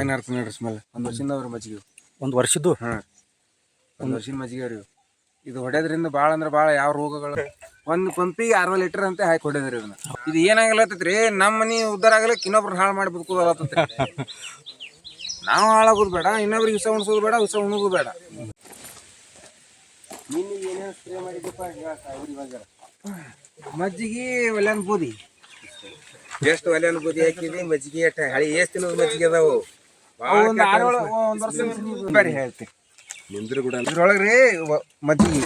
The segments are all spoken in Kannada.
ಹೆಂಗೆ ಇರ್ತದೆ ನೋಡ್ರಿ ಸ್ಮೆಲ್ ಒಂದು ವರ್ಷದಿಂದ ಅವ್ರ ಮಜ್ಜಿಗೆ ಒಂದು ವರ್ಷದ್ದು? ಹಾಂ. ಒಂದು ವರ್ಷದ ಮಜ್ಜಿಗೆ ರೀ ಇದು ಹೊಡೆಯೋದ್ರಿಂದ ಭಾಳ ಅಂದ್ರೆ ಭಾಳ ಯಾವ ರೋಗಗಳು. ಒಂದು ಪಂಪಿಗೆ ಅರವತ್ತು ಲೀಟರ್ ಅಂತ ಹಾಕಿ ಹೊಡೆದ್ರಿ ಇದನ್ನ ಇದು ಏನಾಗಲತ್ತೈತ್ರಿ? ನಮ್ಮ ಮನೆ ಉದ್ದಾರ ಆಗಲಿಕ್ಕೆ ಇನ್ನೊಬ್ರು ಹಾಳು ಮಾಡಿ ಬದುಕೋದಲ್ಲತ್ತೈತಿ ನಾವು ಹಾಳಾಗೋದು ಬೇಡ ಇನ್ನೊಬ್ರಿಗೆ ವಿಷ ಉಣಿಸೋದು ಬೇಡ ಹುಸ ಉಣೋದು ಬೇಡ. ನಿನ್ನೆ ಏನೇನು ಸ್ಪ್ರೇ ಮಾಡಿದ್ದಪ್ಪ ಇವಾಗ. ಮಜ್ಜಿಗೆ ಒಲ್ಯಾನ್ ಬೂದಿ ಎಷ್ಟು ಒಲ್ಯಾನ್ ಬೂದಿ ಹಾಕಿದ್ವಿ ಮಜ್ಜಿಗೆ ಎಷ್ಟು ಹಳಿ ಎಷ್ಟು ತಿನ್ನೋದು ಮಜ್ಜಿಗೆ ಅದಾವು? ಒಂದು ಆರು ಒಂದು ವರ್ಷ ಬೇರೆ ಹೇಳ್ತೀನಿ ನಿಂದ್ರ ಕೂಡ ಇದ್ರೊಳಗೆ ರೀ ವ- ಮಜ್ಜಿಗೆ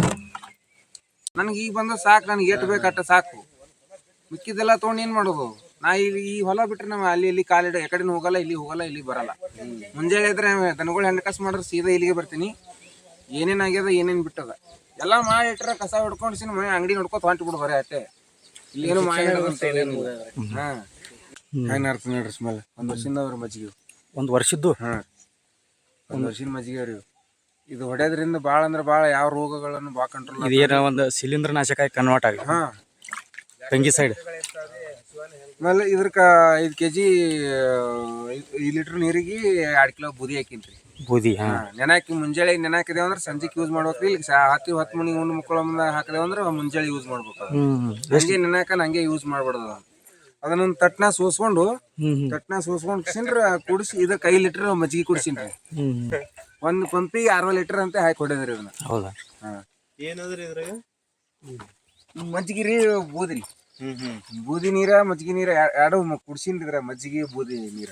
ನನಗೆ ಈಗ ಬಂದ ಸಾಕು ನನಗೆ ಏಟ್ ಬೇಕಟ್ಟ ಸಾಕು. ಮಿಕ್ಕಿದೆಲ್ಲ ತೊಗೊಂಡು ಏನು ಮಾಡೋದು? ನಾ ಇಲ್ಲಿ ಈ ಹೊಲ ಬಿಟ್ರೆ ನಾವು ಅಲ್ಲಿ ಇಲ್ಲಿ ಕಾಲಿಡ ಎಕಡೆನೂ ಹೋಗಲ್ಲ ಇಲ್ಲಿ ಹೋಗಲ್ಲ ಇಲ್ಲಿ ಬರಲ್ಲ. ಮುಂಜಾನೆ ಇದ್ರೆ ದನಗಳು ಹೆಣ್ಣು ಕಸ ಮಾಡಿದ್ರೆ ಸೀದಾ ಇಲ್ಲಿಗೆ ಬರ್ತೀನಿ. ಏನೇನ್ ಆಗ್ಯದ ಏನೇನ್ ಬಿಟ್ಟದ? ಎಲ್ಲ ಮಾಡಿ ಇಟ್ಟರೆ ಕಸ ಹೊಡ್ಕೊಂಡು ಸಿನ ಮನೆ ಅಂಗಡಿ ನೋಡ್ಕೊತ ಹೊಂಟು ಬಿಡು ಬರೀ ಅಷ್ಟೇ ಇಲ್ಲೇನು ಮಾಡಿ ಹಾ. ಹೆಂಗೆ ಅರ್ಥ ನೋಡ್ರಿ ಸ್ಮೆಲ್. ಒಂದು ವರ್ಷದಿಂದ ಅವ್ರ ಮಜ್ಜಿಗೆ. ಒಂದು ವರ್ಷದ್ದು. ಹಾಂ. ಒಂದು ವರ್ಷದ ಮಜ್ಜಿಗೆ ರೀ ಇದು ಹೊಡೆಯೋದ್ರಿಂದ ಭಾಳ ಅಂದ್ರೆ ಭಾಳ ಯಾವ ರೋಗಗಳನ್ನು ಭಾಳ ಕಂಟ್ರೋಲ್ ಒಂದು ಸಿಲಿಂಡರ್ ನಾಶಕ ಕನ್ವರ್ಟ್ ಆಗಿ ಹಾಂ. ತಂಗಿ ಸೈಡ್ ಆಮೇಲೆ ಇದ್ರಕ ಐದು ಕೆ ಜಿ ಐದು ಲೀಟ್ರ್ ನೀರಿಗೆ ಎರಡು ಕಿಲೋ ಬೂದಿ ಹಾಕಿನ್ರಿ. ಬೂದಿ ಹಾಂ. ನೆನಾಕಿ ಮುಂಜಾನೆ ನೆನಾಕಿದೇವು ಅಂದ್ರೆ ಸಂಜೆಗೆ ಯೂಸ್ ಮಾಡ್ಬೇಕ್ರಿ. ಇಲ್ಲಿ ಸಾ ಹತ್ತು ಹತ್ತು ಮಣಿ ಉಂಡು ಮಕ್ಕಳ ಮುಂದೆ ಹಾಕಿದೇವು ಅಂದ್ರೆ ಮುಂಜಾನೆ ಯೂಸ್ ಮಾಡ್ಬೇಕು. ಹಂಗೆ ನೆನಾಕ ಹಂಗೆ ಯೂಸ್ ಮಾಡ್ಬಾರ್ದು. ಅದು. ಅದನ್ನೊಂದು ತಟ್ನ ಸೋಸ್ಕೊಂಡು ಹ್ಮ್ ಹ್ಮ್. ತಟ್ನ ಸೋಸ್ಕೊಂಡು ಕುಡ್ಸಿನ್ರ ಕುಡಿಸಿ ಇದಕ್ಕೆ ಕೈ ಲೀಟರ್ ಮಜ್ಜಿಗೆ ಕುಡಿಸಿನ್ರಿ. ಹ್ಮ್ ಒಂದು ಪಂಪಿಗೆ ಅರವತ್ತು ಲೀಟರ್ ಅಂತ ಹಾಕಿ ಹೊಡೆದ್ರಿ ಅದನ್ನ. ಹೌದಾ? ಹಾಂ. ಏನದ್ರಿ ಇದ್ರಾಗ? ಮಜ್ಜಿಗೆ ರೀ ಬೂದಿ. ಹ್ಮ್ ಹ್ಮ್. ಬೂದಿ ನೀರ ಮಜ್ಜಿಗೆ ನೀರ ಎರಡು ಕುಡ್ಸಿನ್ರಿ ಇದ್ರ ಮಜ್ಜಿಗೆ ಬೂದಿ ನೀರ.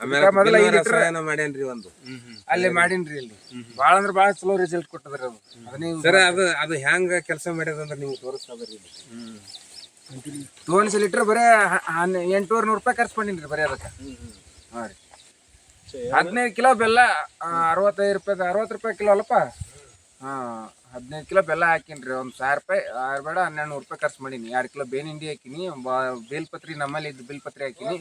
ಆಮೇಲೆ ಮೊದಲ ಐದು ಲೀಟರ್ ಮಾಡ್ಯಾನ್ರಿ ಒಂದು. ಅಲ್ಲೇ ಮಾಡೀನ್ರಿ ಇಲ್ಲಿ. ಭಾಳ ಅಂದ್ರೆ ಭಾಳ ಚಲೋ ರಿಸಲ್ಟ್ ಕೊಟ್ಟದ್ರಿ ಅದು. ಅದನ್ನೇ ಸರ್ ಅದು ಅದು ಹೆಂಗ ಕೆಲಸ ಮಾಡ್ಯದಂದ್ರ ನೀವು ತೋರಿಸ್ತದ್ರಿ ತೋಣಿಸಿ ಲೀಟ್ರ್ ಬರೇ ಹನ್ನ- ನೂರು ರೂಪಾಯಿ ಖರ್ಚು ಮಾಡೀನ್ರಿ ಬರೀ ಅದಕ್ಕೆ. ಹಾಂ ರೀ. ಹದಿನೈದು ಕಿಲೋ ಬೆಲ್ಲ ಅರವತ್ತೈದು ರೂಪಾಯಿ ಅರವತ್ತು ರೂಪಾಯಿ ಕಿಲೋ ಅಲ್ಲಪ್ಪ. ಹಾಂ ಹದಿನೈದು ಕಿಲೋ ಬೆಲ್ಲ ಹಾಕಿನ್ರಿ. ಒಂದು ಸಾವಿರ ರೂಪಾಯಿ ಆರು ಬೇಡ ಹನ್ನೆರಡು ನೂರು ರೂಪಾಯಿ ಖರ್ಚು ಮಾಡೀನಿ. ಎರಡು ಕಿಲೋ ಬೇನ್ ಹಿಂಡಿ ಹಾಕಿನಿ ಬೇಲ್ಪತ್ರಿ ನಮ್ಮಲ್ಲಿ ಇದ್ದು ಬೇಲ್ಪತ್ರಿ ಹಾಕಿನಿ.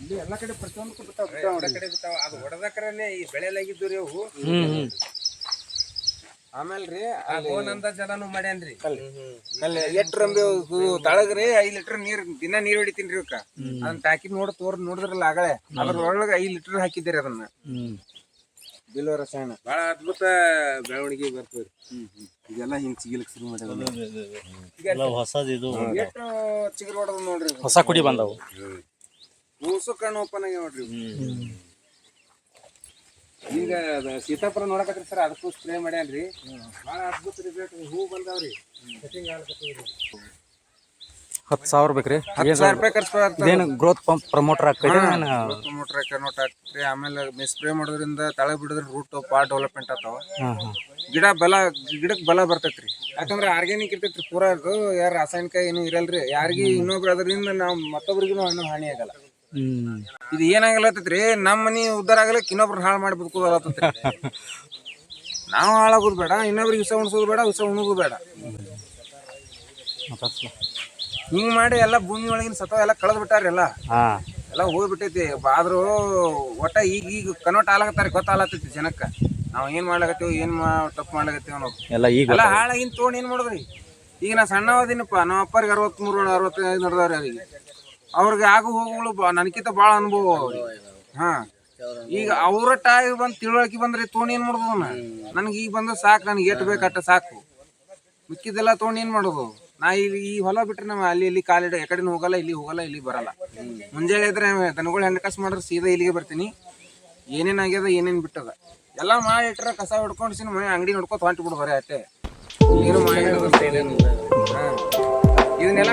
ಇಲ್ಲಿ ಎಲ್ಲ ಕಡೆ ಪ್ರತಿಯೊಂದು ಬಿಟ್ಟಾವ ಕಡೆ ಬಿಟ್ಟಾವ. ಅದು ಹೊಡೆದಕ್ರನೆ ಈ ಬೆಳೆಲಾಗಿದ್ದು ರೀ ಅವು. ಆಮೇಲೆ ರೀ ಆ ಗೋನ್ ಅಂದಾಜ್ ಎಲ್ಲಾನು ಮಾಡ್ಯಾನ್ರಿ ಅಲ್ಲಿ ಎಟ್ರ ತಳಗ್ರಿ ಐದ್ ಲೀಟರ್ ನೀರ್ ದಿನ ನೀರ್ ಹೊಡಿತೀನಿ ರೀ ಇವಕ್ಕ ಅದನ್ನ ಟಾಕಿ ನೋಡ್ ತೋರ್ ನೋಡಿದ್ರಲ್ಲ ಆಗಳೆ ಅದರೊಳಗೆ ಐದ್ ಲೀಟರ್ ಹಾಕಿದ್ದೀರಿ ಅದನ್ನ ಹ್ಮ್ ಬಿಲ್ವ ರಸಾಯನ ಬಹಳ ಅದ್ಭುತ ಬೆಳವಣಿಗೆ ಬರ್ತದೆ ಇದೆಲ್ಲ ಹಿಂಗ್ ಸಿಗಿಲಕ್ ಶುರು ಮಾಡ್ಯಾವ ಹೊಸದು ಇದು ಎಷ್ಟು ಚಿಗುರು ಹೊಡೆದ್ ನೋಡ್ರಿ ಹೊಸ ಕುಡಿ ಬಂದವು ಮೂಸು ಕಣ್ಣು ಓಪನ್ ಆಗ್ಯಾವ ನೋಡ್ರಿ. ಈಗ ಅದ ಸೀತಾಫಲ ನೋಡಕತ್ರಿ ಸರ್ ಅದಕ್ಕೂ ಸ್ಪ್ರೇ ಮಾಡ್ಯಾನ್ರಿ. ಬಹಳ ಅದ್ಭುತ ರಿಸಲ್ಟ್ ಹೂ ಬಂದಾವ್ರಿ. ಕಟಿಂಗ್ ಹತ್ತು ಸಾವಿರ ಬೇಕ್ರಿ. ಹತ್ತು ಸಾವಿರ ರೂಪಾಯಿ ಖರ್ಚು ಏನು ಇದೇನು ಗ್ರೋತ್ ಪಂಪ್ ಪ್ರಮೋಟರ್ ಹಾಕಿದ್ರೆ ಪ್ರಮೋಟರ್ ಕನೋಟ್ ಹಾಕ್ರಿ ಆಮೇಲೆ ಸ್ಪ್ರೇ ಮಾಡೋದ್ರಿಂದ ತಳ ಬಿಡೋದ್ರ ರೂಟ್ ಪಾರ್ಟ್ ಡೆವಲಪ್ಮೆಂಟ್ ಆಗ್ತಾವ. ಗಿಡ ಬಲ ಗಿಡಕ್ಕೆ ಬಲ ಬರ್ತೈತ್ರಿ. ಯಾಕಂದ್ರೆ ಆರ್ಗ್ಯಾನಿಕ್ ಇರ್ತೈತ್ರಿ ಪೂರಾ ಅದು ಯಾರು ರಾಸಾಯನಿಕ ಏನು ಇರಲ್ರಿ. ಯಾರಿಗೆ ಇನ್ನೊಬ್ರು ಅದರಿಂದ ನಾವು ಮತ್ತೊಬ್ರಿಗೂ ಹಾನಿ ಆಗಲ್ಲ. ಇದು ಏನಾಗಲತ್ತೈತ್ರಿ ನಮ್ಮ ಮನೆ ಉದ್ದಾರ ಆಗಲಿಕ್ಕೆ ಇನ್ನೊಬ್ರು ಹಾಳು ಮಾಡಿ ಬದುಕೋದಲ್ಲತ್ತೈತ್ರಿ ನಾವು ಹಾಳಾಗೋದು ಬೇಡ ಇನ್ನೊಬ್ರಿಗೆ ವಿಷ ಉಣಿಸೋದು ಬೇಡ ವಿಷ ಉಣೋದು ಬೇಡ. ಹಿಂಗ್ ಮಾಡಿ ಎಲ್ಲ ಭೂಮಿ ಒಳಗಿನ ಸತ್ವ ಎಲ್ಲ ಕಳೆದ್ ಬಿಟ್ಟಾರ ಎಲ್ಲ. ಎಲ್ಲ ಹೋಗ್ಬಿಟ್ಟೈತಿ. ಆದ್ರೂ ಒಟ್ಟ ಈಗ ಈಗ ಕನ್ವರ್ಟ್ ಆಗತ್ತಾರೆ ಗೊತ್ತಾಲತ್ತೈತಿ ಜನಕ್ಕ. ನಾವ್ ಏನ್ ಮಾಡ್ಲಾಕತ್ತೀವಿ ಏನ್ ಮಾ ತಪ್ಪು ಮಾಡ್ಲಾಕತ್ತೀವಿ ಅನ್ನೋ ಎಲ್ಲ ಈಗ ಎಲ್ಲ ಹಾಳಾಗಿನ್ ತೊಗೊಂಡು ಏನ್ ಮಾಡಿದ್ರಿ? ಈಗ ನಾ ಸಣ್ಣ ಓದಿನಪ್ಪ ನಮ್ಮ ಅಪ್ಪರಿಗೆ ಅರವತ್ಮೂರು ಅರವತ್ತೈದು ನಡೆದವ್ರಿ ಅವರಿಗೆ. ಅವ್ರಿಗೆ ಆಗು ಹೋಗುಗಳು ನನಗಿಂತ ಭಾಳ ಅನುಭವ ಹಾ. ಈಗ ಅವ್ರ ಟಾಗಿ ಬಂದು ತಿಳುವಳಿಕೆ ಬಂದ್ರೆ ತೋಣಿ ಏನ್ ಮಾಡೋದು ನನಗೆ ಈಗ ಬಂದ ಸಾಕು, ನನಗೆ ಏಟ್ ಬೇಕಟ್ಟ ಸಾಕು. ಮಿಕ್ಕಿದೆಲ್ಲ ತೋಣಿ ಏನ್ ಮಾಡೋದು ನಾ ಇಲ್ಲಿ ಈ ಹೊಲ ಬಿಟ್ರೆ ನಾವು ಅಲ್ಲಿ ಇಲ್ಲಿ ಕಾಲಿಡ ಎಕಡೆ ಹೋಗಲ್ಲ, ಇಲ್ಲಿ ಹೋಗಲ್ಲ, ಇಲ್ಲಿ ಬರಲ್ಲ. ಮುಂಜಾನೆ ಇದ್ರೆ ದನಗಳು ಹೆಣ್ಣು ಕಸ್ ಮಾಡಿದ್ರೆ ಸೀದಾ ಇಲ್ಲಿಗೆ ಬರ್ತೀನಿ. ಏನೇನ್ ಆಗ್ಯದ, ಏನೇನ್ ಬಿಟ್ಟದ. ಎಲ್ಲ ಮಾಡಿ ಇಟ್ರೆ ಕಸ ಹೊಡ್ಕೊಂಡು ಸಿನ ಮನೆ ಅಂಗಡಿ ನೋಡ್ಕೊತ ಹೊಂಟು ಬಿಡು ಬರೀ ಅಷ್ಟೇ ಏನು ಮಾಡಿ ಇದನ್ನೆಲ್ಲ